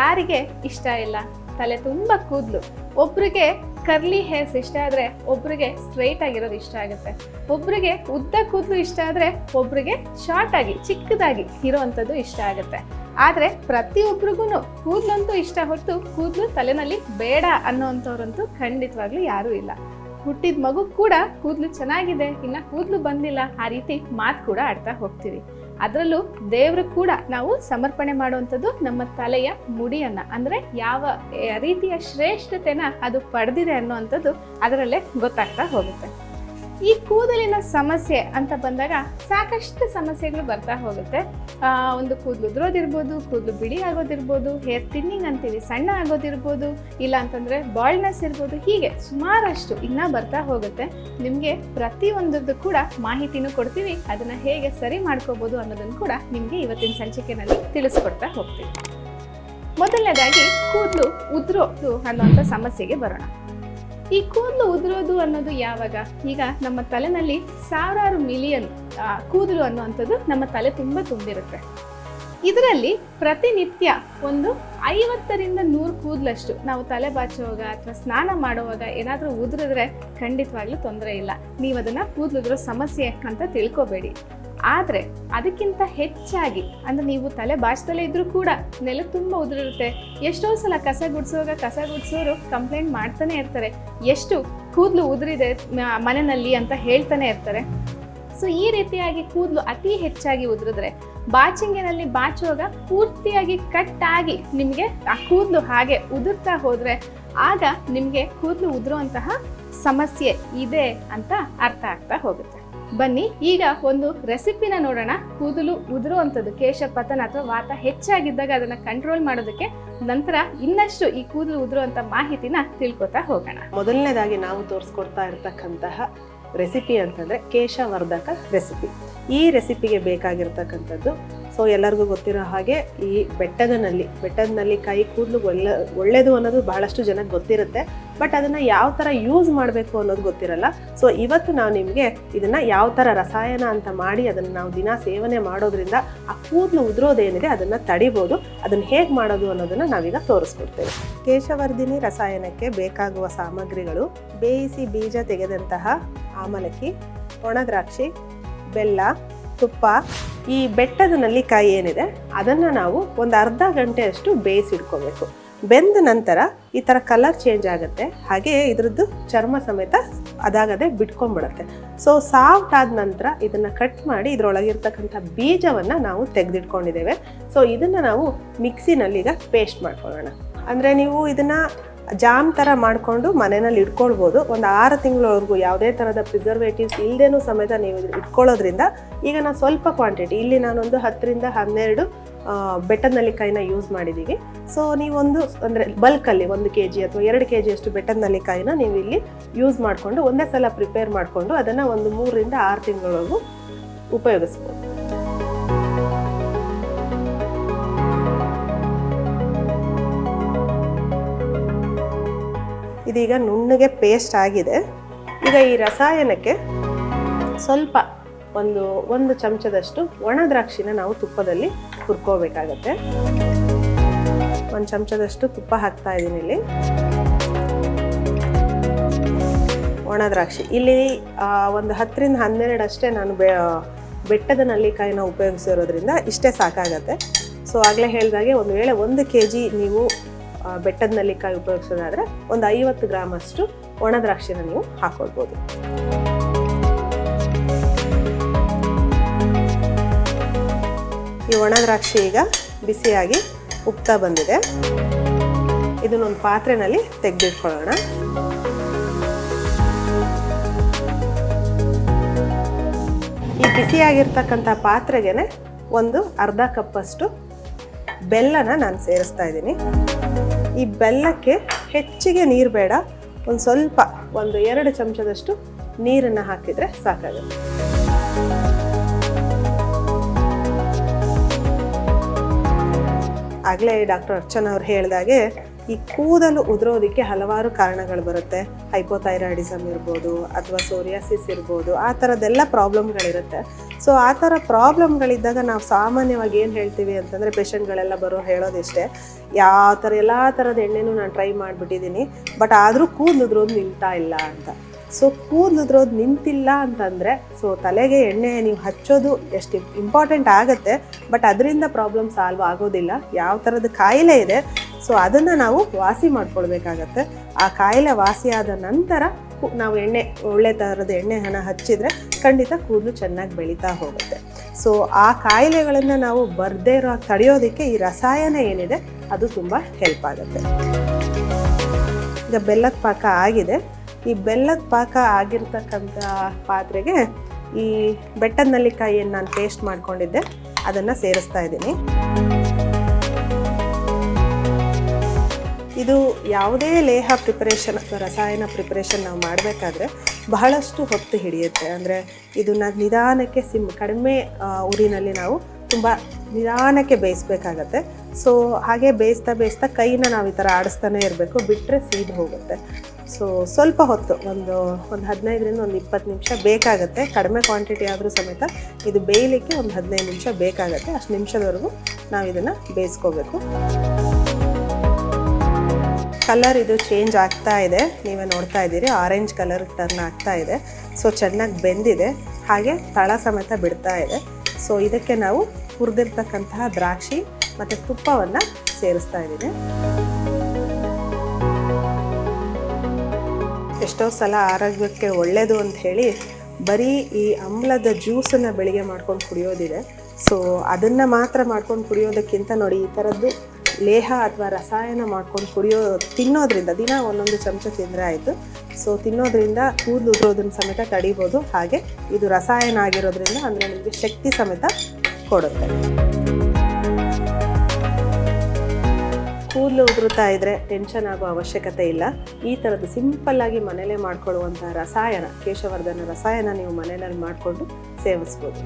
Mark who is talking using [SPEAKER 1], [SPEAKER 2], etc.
[SPEAKER 1] ಯಾರಿಗೆ ಇಷ್ಟ ಇಲ್ಲ? ತಲೆ ತುಂಬ ಕೂದಲು. ಒಬ್ರಿಗೆ ಕರ್ಲಿ ಹೇರ್ಸ್ ಇಷ್ಟ ಆದರೆ ಒಬ್ರಿಗೆ ಸ್ಟ್ರೈಟ್ ಆಗಿರೋದು ಇಷ್ಟ ಆಗುತ್ತೆ. ಒಬ್ರಿಗೆ ಉದ್ದ ಕೂದಲು ಇಷ್ಟ ಆದರೆ ಒಬ್ರಿಗೆ ಶಾರ್ಟ್ ಆಗಿ, ಚಿಕ್ಕದಾಗಿ ಇರೋವಂಥದ್ದು ಇಷ್ಟ ಆಗುತ್ತೆ. ಆದರೆ ಪ್ರತಿಯೊಬ್ರಿಗೂ ಕೂದಲಂತೂ ಇಷ್ಟ ಹೊರತು ಕೂದಲು ತಲೆನಲ್ಲಿ ಬೇಡ ಅನ್ನೋವಂಥವ್ರಂತೂ ಖಂಡಿತವಾಗ್ಲೂ ಯಾರೂ ಇಲ್ಲ. ಹುಟ್ಟಿದ ಮಗು ಕೂಡ ಕೂದಲು ಚೆನ್ನಾಗಿದೆ, ಇನ್ನು ಕೂದಲು ಬಂದಿಲ್ಲ, ಆ ರೀತಿ ಮಾತು ಕೂಡ ಆಡ್ತಾ ಹೋಗ್ತೀವಿ. ಅದರಲ್ಲೂ ದೇವರು ಕೂಡ ನಾವು ಸಮರ್ಪಣೆ ಮಾಡುವಂಥದ್ದು ನಮ್ಮ ತಲೆಯ ಮುಡಿಯನ್ನ, ಅಂದ್ರೆ ಯಾವ ರೀತಿಯ ಶ್ರೇಷ್ಠತೆನ ಅದು ಪಡೆದಿದೆ ಅನ್ನುವಂಥದ್ದು ಅದರಲ್ಲೇ ಗೊತ್ತಾಗ್ತಾ ಹೋಗುತ್ತೆ. ಈ ಕೂದಲಿನ ಸಮಸ್ಯೆ ಅಂತ ಬಂದಾಗ ಸಾಕಷ್ಟು ಸಮಸ್ಯೆಗಳು ಬರ್ತಾ ಹೋಗುತ್ತೆ. ಒಂದು ಕೂದಲು ಉದುರೋದಿರ್ಬೋದು, ಕೂದಲು ಬಿಳಿ ಆಗೋದಿರ್ಬೋದು ಹೇರ್ ಥಿನ್ನಿಂಗ್ ಅಂತೀವಿ, ಸಣ್ಣ ಆಗೋದಿರ್ಬೋದು, ಇಲ್ಲ ಅಂತಂದರೆ ಬಾಲ್ಡ್ನೆಸ್ ಇರ್ಬೋದು, ಹೀಗೆ ಸುಮಾರಷ್ಟು ಇನ್ನೂ ಬರ್ತಾ ಹೋಗುತ್ತೆ. ನಿಮಗೆ ಪ್ರತಿಯೊಂದದ್ದು ಕೂಡ ಮಾಹಿತಿನೂ ಕೊಡ್ತೀವಿ. ಅದನ್ನು ಹೇಗೆ ಸರಿ ಮಾಡ್ಕೋಬೋದು ಅನ್ನೋದನ್ನು ಕೂಡ ನಿಮಗೆ ಇವತ್ತಿನ ಸಂಚಿಕೆನಲ್ಲಿ ತಿಳಿಸ್ಕೊಡ್ತಾ ಹೋಗ್ತೀವಿ. ಮೊದಲನೇದಾಗಿ ಕೂದಲು ಉದ್ರೋದು ಅನ್ನುವಂಥ ಸಮಸ್ಯೆಗೆ ಬರೋಣ. ಈ ಕೂದಲು ಉದುರೋದು ಅನ್ನೋದು ಯಾವಾಗ? ಈಗ ನಮ್ಮ ತಲೆನಲ್ಲಿ ಸಾವಿರಾರು ಮಿಲಿಯನ್ ಕೂದಲು ಅನ್ನುವಂಥದ್ದು ನಮ್ಮ ತಲೆ ತುಂಬ ತುಂಬಿರುತ್ತೆ. ಇದರಲ್ಲಿ ಪ್ರತಿನಿತ್ಯ ಒಂದು ಐವತ್ತರಿಂದ ನೂರು ಕೂದಲಷ್ಟು ನಾವು ತಲೆ ಬಾಚುವಾಗ ಅಥವಾ ಸ್ನಾನ ಮಾಡುವಾಗ ಏನಾದರೂ ಉದುರಿದ್ರೆ ಖಂಡಿತವಾಗ್ಲೂ ತೊಂದರೆ ಇಲ್ಲ. ನೀವು ಅದನ್ನು ಕೂದಲುದ್ರೋ ಸಮಸ್ಯೆ ಅಂತ ತಿಳ್ಕೊಬೇಡಿ. ಆದರೆ ಅದಕ್ಕಿಂತ ಹೆಚ್ಚಾಗಿ, ಅಂದ್ರೆ ನೀವು ತಲೆ ಬಾಚದಲ್ಲೇ ಇದ್ರೂ ಕೂಡ ನೆಲ ತುಂಬ ಉದುರಿರುತ್ತೆ. ಎಷ್ಟೋ ಸಲ ಕಸ ಗುಡಿಸುವಾಗ ಕಸ ಗುಡಿಸೋರು ಕಂಪ್ಲೇಂಟ್ ಮಾಡ್ತಾನೆ ಇರ್ತಾರೆ. ಎಷ್ಟು ಕೂದಲು ಉದುರಿದೆ ಮನೆಯಲ್ಲಿ ಅಂತ ಹೇಳ್ತಾನೆ ಇರ್ತಾರೆ. ಸೊ ಈ ರೀತಿಯಾಗಿ ಕೂದಲು ಅತಿ ಹೆಚ್ಚಾಗಿ ಉದುರಿದ್ರೆ ಬಾಚಿಂಗಿನಲ್ಲಿ ಬಾಚುವಾಗ ಪೂರ್ತಿಯಾಗಿ ಕಟ್ ಆಗಿ ನಿಮಗೆ ಆ ಕೂದಲು ಹಾಗೆ ಉದುರ್ತಾ ಹೋದ್ರೆ ಆಗ ನಿಮಗೆ ಕೂದಲು ಉದುರುವಂತಹ ಸಮಸ್ಯೆ ಇದೆ ಅಂತ ಅರ್ಥ ಆಗ್ತಾ ಹೋಗುತ್ತೆ. ಬನ್ನಿ, ಈಗ ಒಂದು ರೆಸಿಪಿನ ನೋಡೋಣ. ಕೂದಲು ಉದುರುವಂಥದ್ದು, ಕೇಶ, ಪತನ ಅಥವಾ ವಾತ ಹೆಚ್ಚಾಗಿದ್ದಾಗ ಅದನ್ನ ಕಂಟ್ರೋಲ್ ಮಾಡೋದಕ್ಕೆ ನಂತರ ಇನ್ನಷ್ಟು ಈ ಕೂದಲು ಉದುರುವಂತ ಮಾಹಿತಿನ ತಿಳ್ಕೊತಾ ಹೋಗೋಣ.
[SPEAKER 2] ಮೊದಲನೇದಾಗಿ ನಾವು ತೋರಿಸ್ಕೊಡ್ತಾ ಇರ್ತಕ್ಕಂತಹ ರೆಸಿಪಿ ಅಂತಂದರೆ ಕೇಶವರ್ಧಕ ರೆಸಿಪಿ ಈ ರೆಸಿಪಿಗೆ ಬೇಕಾಗಿರ್ತಕ್ಕಂಥದ್ದು ಸೊ ಎಲ್ಲರಿಗೂ ಗೊತ್ತಿರೋ ಹಾಗೆ ಈ ಬೆಟ್ಟದ ನಲ್ಲಿ ಬೆಟ್ಟದ ನಲ್ಲಿ ಕೈ ಕೂದಲು ಒಳ್ಳೆ ಒಳ್ಳೆಯದು ಅನ್ನೋದು ಬಹಳಷ್ಟು ಜನಕ್ಕೆ ಗೊತ್ತಿರುತ್ತೆ. ಬಟ್ ಅದನ್ನು ಯಾವ ಥರ ಯೂಸ್ ಮಾಡಬೇಕು ಅನ್ನೋದು ಗೊತ್ತಿರಲ್ಲ. ಸೊ ಇವತ್ತು ನಾವು ನಿಮಗೆ ಇದನ್ನು ಯಾವ ಥರ ರಸಾಯನ ಅಂತ ಮಾಡಿ ಅದನ್ನು ನಾವು ದಿನ ಸೇವನೆ ಮಾಡೋದ್ರಿಂದ ಆ ಕೂದಲು ಉದುರೋದೇನಿದೆ ಅದನ್ನು ತಡಿಬೋದು. ಅದನ್ನು ಹೇಗೆ ಮಾಡೋದು ಅನ್ನೋದನ್ನು ನಾವೀಗ ತೋರಿಸ್ಕೊಡ್ತೇವೆ. ಕೇಶವರ್ಧಿನಿ ರಸಾಯನಕ್ಕೆ ಬೇಕಾಗುವ ಸಾಮಗ್ರಿಗಳು ಬೇಯಿಸಿ ಬೀಜ ತೆಗೆದಂತಹ ಆಮಲಕ್ಕಿ ಒಣದ್ರಾಕ್ಷಿ ಬೆಲ್ಲ ತುಪ್ಪ ಈ ಬೆಟ್ಟದ ನಲ್ಲಿಕಾಯಿ ಏನಿದೆ ಅದನ್ನು ನಾವು ಒಂದು ಅರ್ಧ ಗಂಟೆಯಷ್ಟು ಬೇಯಿಸಿಡ್ಕೋಬೇಕು ಬೆಂದ ನಂತರ ಈ ಥರ ಕಲರ್ ಚೇಂಜ್ ಆಗುತ್ತೆ, ಹಾಗೆ ಇದ್ರದ್ದು ಚರ್ಮ ಸಮೇತ ಅದಾಗದೆ ಬಿಟ್ಕೊಂಡ್ಬಿಡುತ್ತೆ. ಸೊ ಸಾಫ್ಟ್ ಆದ ನಂತರ ಇದನ್ನು ಕಟ್ ಮಾಡಿ ಇದರೊಳಗಿರ್ತಕ್ಕಂಥ ಬೀಜವನ್ನು ನಾವು ತೆಗೆದಿಟ್ಕೊಂಡಿದ್ದೇವೆ. ಸೊ ಇದನ್ನು ನಾವು ಮಿಕ್ಸಿನಲ್ಲಿ ಈಗ ಪೇಸ್ಟ್ ಮಾಡ್ಕೊಳ್ಳೋಣ. ಅಂದರೆ ನೀವು ಇದನ್ನು ಜಾಮ್ ಥರ ಮಾಡಿಕೊಂಡು ಮನೆಯಲ್ಲಿ ಇಟ್ಕೊಳ್ಬೋದು. ಒಂದು ಆರು ತಿಂಗಳವರೆಗೂ ಯಾವುದೇ ಥರದ ಪ್ರಿಸರ್ವೇಟಿವ್ಸ್ ಇಲ್ಲದೇನೂ ಸಮೇತ ನೀವು ಇಟ್ಕೊಳ್ಳೋದ್ರಿಂದ ಈಗ ನಾನು ಸ್ವಲ್ಪ ಕ್ವಾಂಟಿಟಿ ಇಲ್ಲಿ ನಾನೊಂದು ಹತ್ತರಿಂದ ಹನ್ನೆರಡು ಬೆಟ್ಟದ ನಲ್ಲಿಕಾಯಿನ ಯೂಸ್ ಮಾಡಿದ್ದೀವಿ ಸೊ ನೀವೊಂದು ಅಂದರೆ ಬಲ್ಕಲ್ಲಿ ಒಂದು ಕೆ ಜಿ ಅಥವಾ ಎರಡು ಕೆ ಜಿಯಷ್ಟು ಬೆಟ್ಟದ ನೀವು ಇಲ್ಲಿ ಯೂಸ್ ಮಾಡಿಕೊಂಡು ಒಂದೇ ಸಲ ಪ್ರಿಪೇರ್ ಮಾಡಿಕೊಂಡು ಅದನ್ನು ಒಂದು ಮೂರರಿಂದ ಆರು ತಿಂಗಳವರೆಗೂ ಉಪಯೋಗಿಸ್ಬೋದು. ಇದೀಗ ನುಣ್ಣಗೆ ಪೇಸ್ಟ್ ಆಗಿದೆ. ಈಗ ಈ ರಸಾಯನಕ್ಕೆ ಸ್ವಲ್ಪ ಒಂದು ಒಂದು ಚಮಚದಷ್ಟು ಒಣ ದ್ರಾಕ್ಷಿನ ನಾವು ತುಪ್ಪದಲ್ಲಿ ಹುರ್ಕೋಬೇಕಾಗತ್ತೆ. ಒಂದು ಚಮಚದಷ್ಟು ತುಪ್ಪ ಹಾಕ್ತಾ ಇದ್ದೀನಿ ಇಲ್ಲಿ. ಒಣ ದ್ರಾಕ್ಷಿ. ಇಲ್ಲಿ ಒಂದು ಹತ್ತರಿಂದ ಹನ್ನೆರಡು ಅಷ್ಟೇ ನಾನು ಬೆ, ಬೆಟ್ಟದ ನಲ್ಲಿಕಾಯಿನ ಉಪಯೋಗಿಸಿರೋದ್ರಿಂದ ಇಷ್ಟೇ ಸಾಕಾಗತ್ತೆ. ಸೊ ಆಗಲೇ ಹೇಳಿದಾಗೆ ಒಂದು ವೇಳೆ ಒಂದು ಕೆ ಜಿ ನೀವು ಬೆಟ್ಟದ ನಲ್ಲಿಕಾಯಿ ಉಪಯೋಗಿಸೋದಾದ್ರೆ ಒಂದು ಐವತ್ತು ಗ್ರಾಮ್ ಅಷ್ಟು ಒಣ ದ್ರಾಕ್ಷಿನ ನೀವು ಹಾಕೊಳ್ಬೋದು. ಈ ಒಣ ದ್ರಾಕ್ಷಿ ಈಗ ಬಿಸಿಯಾಗಿ ಉಪ್ತಾ ಬಂದಿದೆ. ಇದನ್ನೊಂದು ಪಾತ್ರೆನಲ್ಲಿ ತೆಗೆದಿಟ್ಕೊಳ್ಳೋಣ. ಈ ಬಿಸಿಯಾಗಿರ್ತಕ್ಕಂಥ ಪಾತ್ರೆಗೆ ಒಂದು ಅರ್ಧ ಕಪ್ಪಷ್ಟು ಬೆಲ್ಲನ ನಾನು ಸೇರಿಸ್ತಾ ಇದ್ದೀನಿ. ಈ ಬೆಲ್ಲಕ್ಕೆ ಹೆಚ್ಚಿಗೆ ನೀರು ಬೇಡ. ಒಂದು ಸ್ವಲ್ಪ, ಒಂದು ಎರಡು ಚಮಚದಷ್ಟು ನೀರನ್ನು ಹಾಕಿದರೆ ಸಾಕಾಗುತ್ತೆ. ಆಗಲೇ ಡಾಕ್ಟರ್ ಅರ್ಚನಾ ಅವ್ರು ಹೇಳಿದಾಗೆ ಈ ಕೂದಲು ಉದುರೋದಕ್ಕೆ ಹಲವಾರು ಕಾರಣಗಳು ಬರುತ್ತೆ. ಹೈಪೋಥೈರಾಯ್ಡಿಸಮ್ ಇರ್ಬೋದು ಅಥವಾ ಸೋರಿಯಾಸಿಸ್ ಇರ್ಬೋದು, ಆ ಥರದ್ದೆಲ್ಲ ಪ್ರಾಬ್ಲಮ್ಗಳಿರುತ್ತೆ ಸೊ ಆ ಥರ ಪ್ರಾಬ್ಲಮ್ಗಳಿದ್ದಾಗ ನಾವು ಸಾಮಾನ್ಯವಾಗಿ ಏನು ಹೇಳ್ತೀವಿ ಅಂತಂದರೆ ಪೇಷಂಟ್ಗಳೆಲ್ಲ ಬರೋ ಹೇಳೋದಿಷ್ಟೇ. ಯಾವ ಥರ ಎಲ್ಲ ಥರದ ಎಣ್ಣೆನೂ ನಾನು ಟ್ರೈ ಮಾಡಿಬಿಟ್ಟಿದ್ದೀನಿ ಬಟ್ ಆದರೂ ಕೂದಲು ಉದ್ರೋದು ನಿಲ್ತಾ ಇಲ್ಲ ಅಂತ. ಸೊ ಕೂದಲು ಉದುರೋದು ನಿಂತಿಲ್ಲ ಅಂತಂದರೆ ಸೊ ತಲೆಗೆ ಎಣ್ಣೆ ನೀವು ಹಚ್ಚೋದು ಎಷ್ಟು ಇಂಪಾರ್ಟೆಂಟ್ ಆಗುತ್ತೆ ಬಟ್ ಅದರಿಂದ ಪ್ರಾಬ್ಲಮ್ ಸಾಲ್ವ್ ಆಗೋದಿಲ್ಲ. ಯಾವ ಥರದ ಕಾಯಿಲೆ ಇದೆ ಸೊ ಅದನ್ನು ನಾವು ವಾಸಿ ಮಾಡ್ಕೊಳ್ಬೇಕಾಗತ್ತೆ. ಆ ಕಾಯಿಲೆ ವಾಸಿಯಾದ ನಂತರ ನಾವು ಎಣ್ಣೆ, ಒಳ್ಳೆ ಥರದ ಎಣ್ಣೆ ಹಣ ಹಚ್ಚಿದರೆ ಖಂಡಿತ ಕೂದಲು ಚೆನ್ನಾಗಿ ಬೆಳೀತಾ ಹೋಗುತ್ತೆ. ಸೊ ಆ ಕಾಯಿಲೆಗಳನ್ನು ನಾವು ಬರದೇ ಇರೋ, ತಡೆಯೋದಕ್ಕೆ ಈ ರಸಾಯನ ಏನಿದೆ, ಅದು ತುಂಬ ಹೆಲ್ಪ್ ಆಗುತ್ತೆ. ಈಗ ಬೆಲ್ಲದ ಪಾಕ ಆಗಿದೆ. ಈ ಬೆಲ್ಲದ ಪಾಕ ಆಗಿರ್ತಕ್ಕಂಥ ಪಾತ್ರೆಗೆ ಈ ಬೆಟ್ಟದ ನಲ್ಲಿಕಾಯಿಯನ್ನು ನಾನು ಪೇಸ್ಟ್ ಮಾಡ್ಕೊಂಡಿದ್ದೆ. ಅದನ್ನು ಸೇರಿಸ್ತಾ ಇದ್ದೀನಿ. ಇದು ಯಾವುದೇ ಲೇಹ ಪ್ರಿಪರೇಷನ್ ಅಥವಾ ರಸಾಯನ ಪ್ರಿಪರೇಷನ್ ನಾವು ಮಾಡಬೇಕಾದ್ರೆ ಬಹಳಷ್ಟು ಹೊತ್ತು ಹಿಡಿಯುತ್ತೆ. ಅಂದರೆ ಇದನ್ನು ನಿಧಾನಕ್ಕೆ ಸಿಮ್ ಕಡಿಮೆ ಊರಿನಲ್ಲಿ ನಾವು ತುಂಬ ನಿಧಾನಕ್ಕೆ ಬೇಯಿಸ್ಬೇಕಾಗತ್ತೆ. ಸೊ ಹಾಗೆ ಬೇಯಿಸ್ತಾ ಬೇಯಿಸ್ತಾ ಕೈನ ನಾವು ಈ ಥರ ಆಡಿಸ್ತಾನೆ ಇರಬೇಕು. ಬಿಟ್ಟರೆ ಸೀದು ಹೋಗುತ್ತೆ. ಸೊ ಸ್ವಲ್ಪ ಹೊತ್ತು, ಒಂದು ಒಂದು ಹದಿನೈದರಿಂದ ಒಂದು ಇಪ್ಪತ್ತು ನಿಮಿಷ ಬೇಕಾಗುತ್ತೆ. ಕಡಿಮೆ ಕ್ವಾಂಟಿಟಿ ಆದರೂ ಸಮೇತ ಇದು ಬೇಯಲಿಕ್ಕೆ ಒಂದು ಹದಿನೈದು ನಿಮಿಷ ಬೇಕಾಗುತ್ತೆ. ಅಷ್ಟು ನಿಮಿಷದವರೆಗೂ ನಾವು ಇದನ್ನು ಬೇಯಿಸ್ಕೋಬೇಕು. ಕಲರ್ ಇದು ಚೇಂಜ್ ಆಗ್ತಾ ಇದೆ. ನೀವೇ ನೋಡ್ತಾ ಇದ್ದೀರಿ ಆರೆಂಜ್ ಕಲರ್ ಟರ್ನ್ ಆಗ್ತಾ ಇದೆ. ಸೊ ಚೆನ್ನಾಗಿ ಬೆಂದಿದೆ. ಹಾಗೆ ತಳ ಸಮೇತ ಬಿಡ್ತಾ ಇದೆ. ಸೊ ಇದಕ್ಕೆ ನಾವು ಹುರಿದಿರ್ತಕ್ಕಂತಹ ದ್ರಾಕ್ಷಿ ಮತ್ತು ತುಪ್ಪವನ್ನು ಸೇರಿಸ್ತಾ ಇದ್ದೀನಿ ಎಷ್ಟೋ ಸಲ ಆರೋಗ್ಯಕ್ಕೆ ಒಳ್ಳೆಯದು ಅಂತ ಹೇಳಿ ಬರೀ ಈ ಅಮ್ಲದ ಜ್ಯೂಸನ್ನು ಬೆಳಿಗ್ಗೆ ಮಾಡ್ಕೊಂಡು ಕುಡಿಯೋದಿದೆ. ಸೊ ಅದನ್ನು ಮಾತ್ರ ಮಾಡ್ಕೊಂಡು ಕುಡಿಯೋದಕ್ಕಿಂತ ನೋಡಿ ಈ ಥರದ್ದು ಲೇಹ ಅಥವಾ ರಸಾಯನ ಮಾಡ್ಕೊಂಡು ಕುಡಿಯೋ, ತಿನ್ನೋದ್ರಿಂದ ದಿನ ಒಂದೊಂದು ಚಮಚ ತಿಂದರೆ ಆಯಿತು. ಸೊ ತಿನ್ನೋದ್ರಿಂದ ಕೂದಲು ಉದುರೋದನ್ನ ಸಮೇತ ತಡಿಬೋದು. ಹಾಗೆ ಇದು ರಸಾಯನ ಆಗಿರೋದ್ರಿಂದ ಅಂದರೆ ನಿಮಗೆ ಶಕ್ತಿ ಸಮೇತ ಕೊಡುತ್ತೆ. ಕೂದಲು ಉದುರುತ್ತಾ ಇದ್ರೆ ಟೆನ್ಷನ್ ಆಗೋ ಅವಶ್ಯಕತೆ ಇಲ್ಲ. ಈ ಥರದ್ದು ಆಗಿ ಮನೇಲೇ ಮಾಡ್ಕೊಳ್ಳುವಂಥ ರಸಾಯನ, ಕೇಶವರ್ಧನ ರಸಾಯನ ನೀವು ಮನೆಯಲ್ಲಿ ಮಾಡಿಕೊಂಡು ಸೇವಿಸ್ಬೋದು.